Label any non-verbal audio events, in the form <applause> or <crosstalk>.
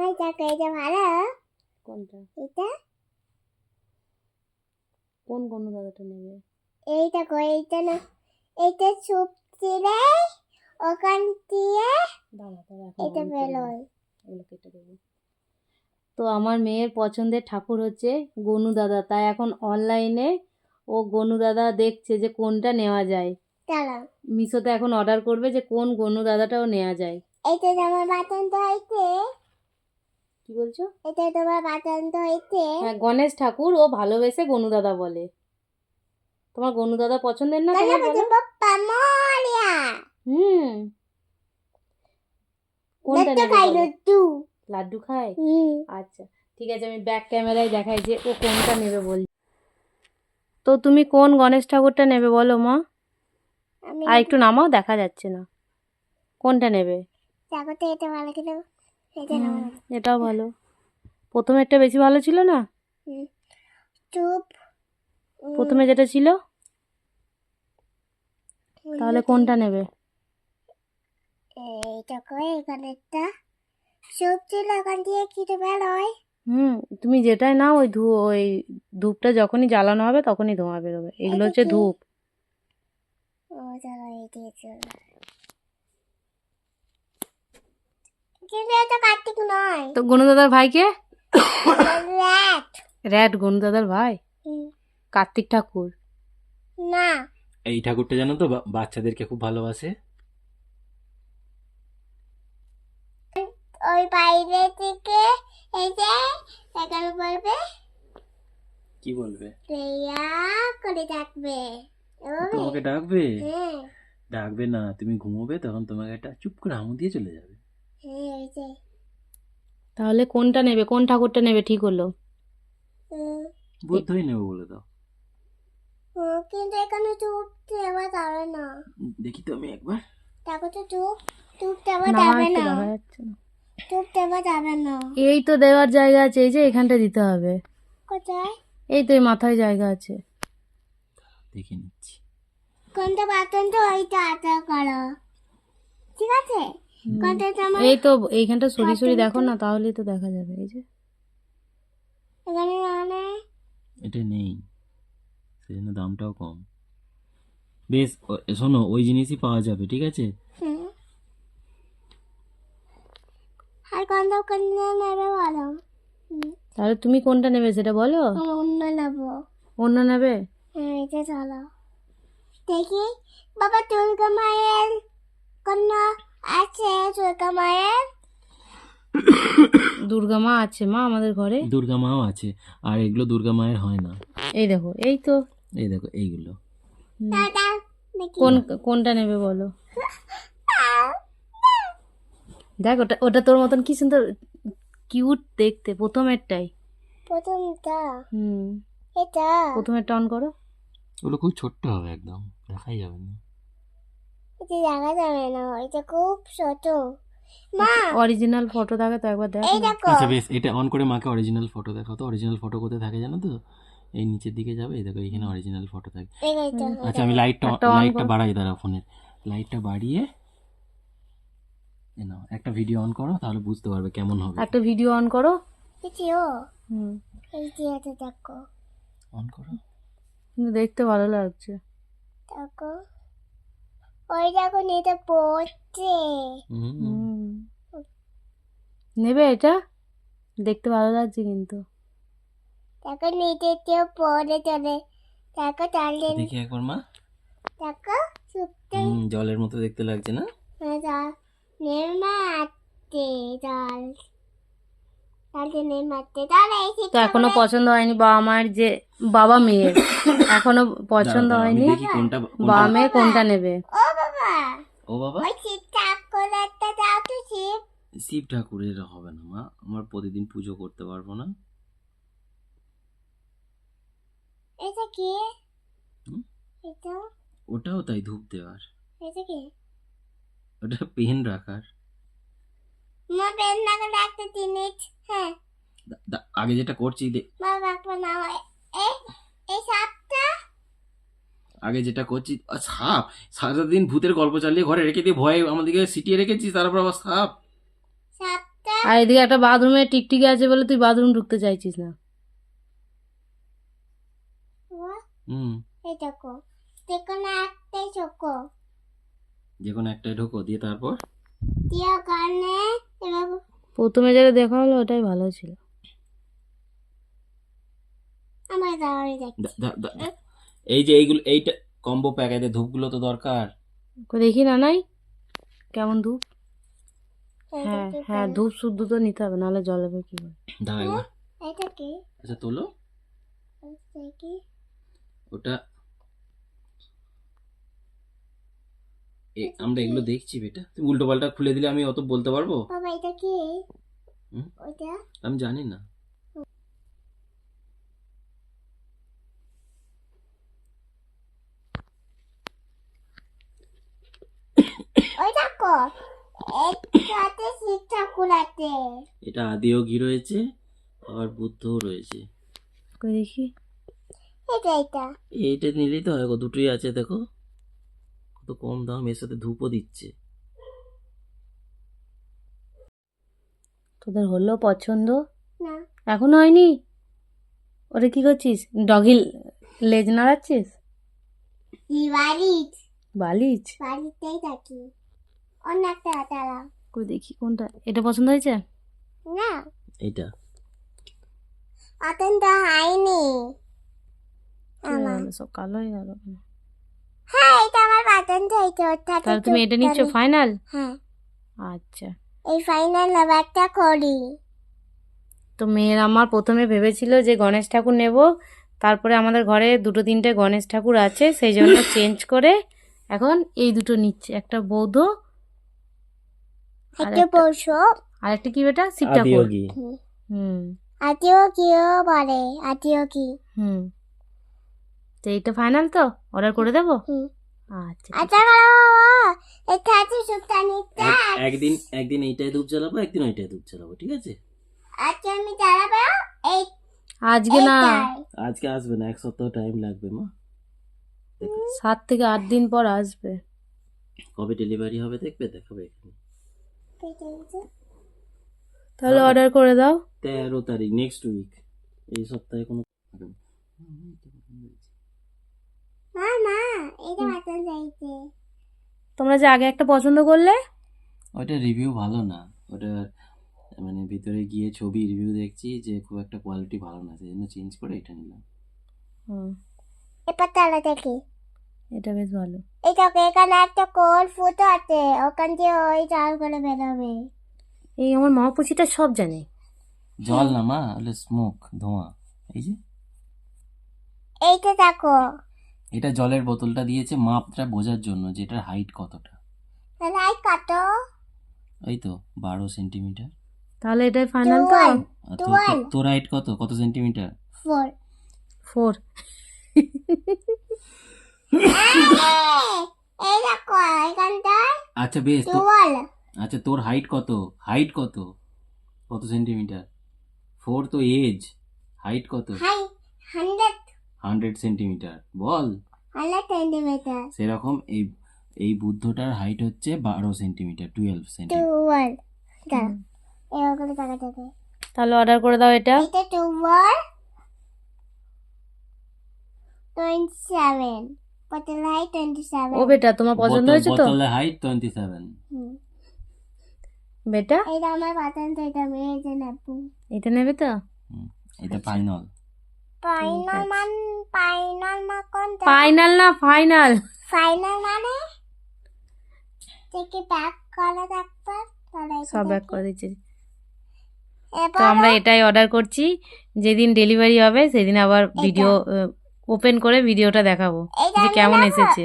আমার দেখো এটা ভালো। কোনটা? এটা কোন গনু দাদাটা নেবে? এইটা দেখো এইটা না এইটা চুপ দিলে ওখান দিয়ে এটা বেরোয় এগুলো কেটে দেবো। তো আমার মেয়ের পছন্দের ঠাকুর হচ্ছে গনু দাদা। তাই এখন অনলাইনে ও গনু দাদা দেখছে যে কোনটা নেওয়া যায়। মিশোতে এখন অর্ডার করবে যে কোন গনু দাদাটাও নেওয়া যায়। এটা তোমার বাটন তো হইতে কি বলছো? এটা তোমার বাটন তো হইতে। হ্যাঁ গণেশ ঠাকুর ও ভালোবেসে গনু দাদা বলে। তোমার গনু দাদা পছন্দের না তোমার? পাপ্পা মরিয়া। হুম। কোনটা? লট্টু লাড্ডু। খায় হুম। আচ্ছা ঠিক আছে আমি ব্যাক ক্যামেরায় দেখাই যে ও কোনটা নেবে বল। তো তুমি কোন গণেশ ঠাকুরটা নেবে বলো মা? আর একটু নামাও দেখা যাচ্ছে না। কোনটা নেবে? দেখো তো এটা ভালো কিনা এটা না ভালো। প্রথমে একটা বেশি ভালো ছিল না? চুপ। প্রথমে যেটা ছিল? তাহলে কোনটা নেবে? এইটা করে এখানে একটা চুপ ছিল ওখান দিয়ে কেটে বেরোয় হুম তুমি যেটাই নাও ওই ধু ওই ধূপটা যখনই জ্বালানো হবে তখনই ধোঁয়া বেরোবে। এগুলো হচ্ছে ধূপ। ও এই দিয়েছে কিন্তু এটা কার্তিক নয়? তো গনুদাদার ভাইকে? র্যাট। র্যাট গনুদাদার ভাই? কার্তিক ঠাকুর? না। এই ঠাকুরটা জানো তো বাচ্চাদেরকে খুব ভালোবাসে। ওই বাইরে থেকে এই যে এখানে বলবে? কি বলবে? প্রিয়া করে ডাকবে? তোমাকে ডাকবে? হ্যাঁ। ডাকবে না তুমি ঘুমোবে তখন তোমাকে একটা চুপ করে হামু দিয়ে চলে যাবে। তাহলে কোনটা নেবে? কোন ঠাকুরটা নেবে? ঠিক হলো। বুদ্ধই নেব বলে দাও। কিন্তু এখানে চুপ দেওয়া যাবে না। দেখি তো আমি একবার। তো চুপ চুপ দেওয়া যাবে না। চুপ দেওয়া যাবে না। এই তো দেওয়ার জায়গা আছে এই যে এখানটা দিতে হবে। কোথায়? এই তো এই মাথায় জায়গা আছে। দেখে নিচ্ছি। কোনটা বাটন তো ওইটা আটা করো। ঠিক আছে? এই তো এইখানটা সরি সরি দেখো না তাহলেই তো দেখা যাবে এই যে। এখানে মানে এটা নেই সেজন্য দামটাও কম। বেশ শোনো ওই জিনিসই পাওয়া যাবে ঠিক আছে? তাহলে তুমি কোনটা নেবে সেটা বলো? অন্য নেব। অন্য নেবে? হ্যাঁ এটা চলো। দেখি বাবা দুর্গা মায়ের কোন আছে দুর্গা মায়ের? দুর্গা মা আছে মা আমাদের ঘরে? দুর্গা মাও আছে আর এগুলো দুর্গা মায়ের হয় না। এই দেখো এই তো। এই দেখো এইগুলো। দাদা কোন কোনটা নেবে বলো? দেখ ওটা ওটা তোর মতন কি সুন্দর কিউট দেখতে প্রথমেরটাই প্রথমটা হুম। এটা প্রথমেরটা অন করো। ওগুলো খুব ছোট্ট হবে একদম দেখাই যাবে না। এটা দেখা যাবে না এটা খুব ছোট। মা! অরিজিনাল ফটো থাকে তো একবার দেখ এই দেখো। আচ্ছা বেশ এটা অন করে মাকে অরিজিনাল ফটো দেখাও তো। অরিজিনাল ফটো কোথায় থাকে জানো তো? এই নিচের দিকে যাবে এই দেখো এখানে অরিজিনাল ফটো থাকে। আচ্ছা আমি লাইটটা লাইটটা বাড়াই দাঁড়া ফোনের লাইটটা বাড়িয়ে নাও একটা ভিডিও অন করো তাহলে বুঝতে পারবে কেমন হবে। একটা ভিডিও অন করো। এটিও হুম। এই যে দেখো। অন করো। দেখতে ভালো লাগছে। দেখো। ওই দেখো এটা পড়ছে নেবে এটা? দেখতে ভালো লাগছে কিন্তু। দেখো নিচে কেউ পড়ে চলে। দেখো তাহলে দেখি একবার মা। দেখো চুপতে হুম, জলের মতো দেখতে লাগছে না? জল। তাহলে নেমাতে তাহলে এই তো এখনও পছন্দ হয়নি বাবা মায়ের যে বাবা মেয়ের। এখনও পছন্দ হয়নি। বাবা কোনটা- মেয়ে কোনটা নেবে। ও বাবা? বাবা ওই করে একটা দাও তো শিব। শিব ঠাকুরের হবে না মা। আমার প্রতিদিন পুজো করতে পারব না। এটা কি? এটা? ওটাও তাই ধূপ দেওয়ার। এটা কি? ওটা পেন রাখার। মা পেন লাগা একটা জিনিস হ্যাঁ। আগে যেটা করছি দে- মা বাবা না। এই এই সাপটা? আগে যেটা করছি সাপ। সারাদিন ভূতের গল্প চালিয়ে ঘরে রেখে দিয়ে ভয়ে আমাদেরকে সিটিয়ে রেখেছিস তারপর আবার সাপ। আর এদিকে একটা বাথরুমে টিকটিকি আছে বলে তুই বাথরুম ঢুকতে চাইছিস না। হুম। যে কোনো একটাই ঢোকো দিয়ে তারপর? প্রথমে যেটা দেখা হলো ওটাই ভালো ছিল। আমার দাঁড়িয়ে এই যে এইগুলো এইটা কম্বো প্যাক এদের ধূপগুলো তো দরকার। দেখি না নাই? কেমন ধূপ? হ্যাঁ হ্যাঁ ধূপ শুদ্ধ তো নিতে হবে নাহলে জল হবে কি এটা কি? আচ্ছা তোলো। ওটা এ- আমরা এগুলো দেখছি বেটা। তুমি উল্টো পাল্টা খুলে দিলে আমি অত বলতে পারব? বাবা এটা কি? ওটা আমি জানি না ওই দেখো এটাতে আছে এটা আদিয়োগী রয়েছে আবার বুদ্ধও রয়েছে। কই দেখি। এটা এটা। এইটা নিলেই তো হয় গো, দুটোই আছে দেখো। কত কম দাম এর সাথে ধূপও দিচ্ছে। তোদের হলো পছন্দ? না। এখনও হয়নি? ওরে কি করছিস? ডগি লেজ নাড়াচ্ছিস? বালিচ বালিচ বাড়িতেই থাকি। অনেকটা তারা কই দেখি কোনটা এটা পছন্দ হয়েছে? না। এটা অতন্ত হয়নি। আমার। সব কালো হয়ে গেল হ্যাঁ এটা আমার পছন্দ হয়েছে তাহলে তুমি এটা নিচ্ছ ফাইনাল? হ্যাঁ। আচ্ছা। এই ফাইনাল ব্যাপারটা করি। তো মেয়ের আমার প্রথমে ভেবেছিল যে গণেশ ঠাকুর নেব তারপরে আমাদের ঘরে দুটো তিনটে গণেশ ঠাকুর আছে সেই জন্য <laughs> চেঞ্জ করে এখন এই দুটো নিচ্ছে একটা বৌদ্ধ একটা একটা- পশু আর একটা কি বেটা হুম। আতিও কিও বলে আতিও কি হুম। তো এইটা ফাইনাল তো? অর্ডার করে দেবো? হুম। আচ্ছা আচ্ছা এটা আছে একদিন একদিন এইটাই ধূপ জ্বালাবো একদিন ওইটাই ধূপ জ্বালাবো ঠিক আছে? আজকে আমি দাঁড়াবো এই আজকে না। আজকে আসবে না এক সপ্তাহ টাইম লাগবে মা। সাত থেকে আট দিন পর আসবে। কবে ডেলিভারি হবে দেখবে দেখাবে এখানে। ঠিক আছে। তাহলে অর্ডার করে দাও। তেরো তারিখ নেক্সট উইক এই সপ্তাহে কোনো মা মা এটা তোমরা যে আগে একটা পছন্দ করলে? ওইটা রিভিউ ভালো না। ওটা মানে ভিতরে গিয়ে ছবি রিভিউ দেখছি যে খুব একটা কোয়ালিটি ভালো না সেই জন্য চেঞ্জ করে এটা নিলাম। হুম, এবার তাহলে দেখি। এটা বেশ ভালো। এই দেখো এখানে একটা কোল ফুটো আছে ওখান দিয়ে ওই চাল করে বেরোবে। এই আমার মহাপুষিটা সব জানে। জল না মা হলে স্মোক ধোঁয়া। এই যে। এইটা দেখো। এটা জলের বোতলটা দিয়েছে মাপটা বোঝার জন্য যে এটার হাইট কতটা। লাই কত? এই তো বারো সেন্টিমিটার তাহলে এটাই ফাইনাল তো? তোর হাইট কত? কত সেন্টিমিটার ফোর ফোর <laughs> আচ্ছা বেশ তো আচ্ছা তোর হাইট কত? হাইট কত? কত সেন্টিমিটার ফোর তো এজ হাইট কত? হাই হান্ড্রেড সেন্টিমিটার বল। সেরকম এই এই বুদ্ধটার হাইট হচ্ছে বারো সেন্টিমিটার টুয়েলভ সেন্টিমিটার তাহলে অর্ডার করে দাও এটা। এটা twenty seven high twenty seven ও বেটা তোমার পছন্দ হয়েছে তো? বোতলের হাইট টোয়েন্টি সেভেন বেটা? এটা আমার পছন্দ এটা এই যে নেব এটা নেবে তো? এটা ফাইনাল ফাইনাল মান ফাইনাল মা কোনটা? ফাইনাল না ফাইনাল ফাইনাল মানে? থেকে ব্যাক করা তাহলে এটা সব ব্যাক। করে দিচ্ছি। তো এবার আমরা এটাই অর্ডার করছি। যেদিন ডেলিভারি হবে সেদিন আবার ভিডিও ওপেন করে ভিডিওটা দেখাবো যে কেমন এসেছে।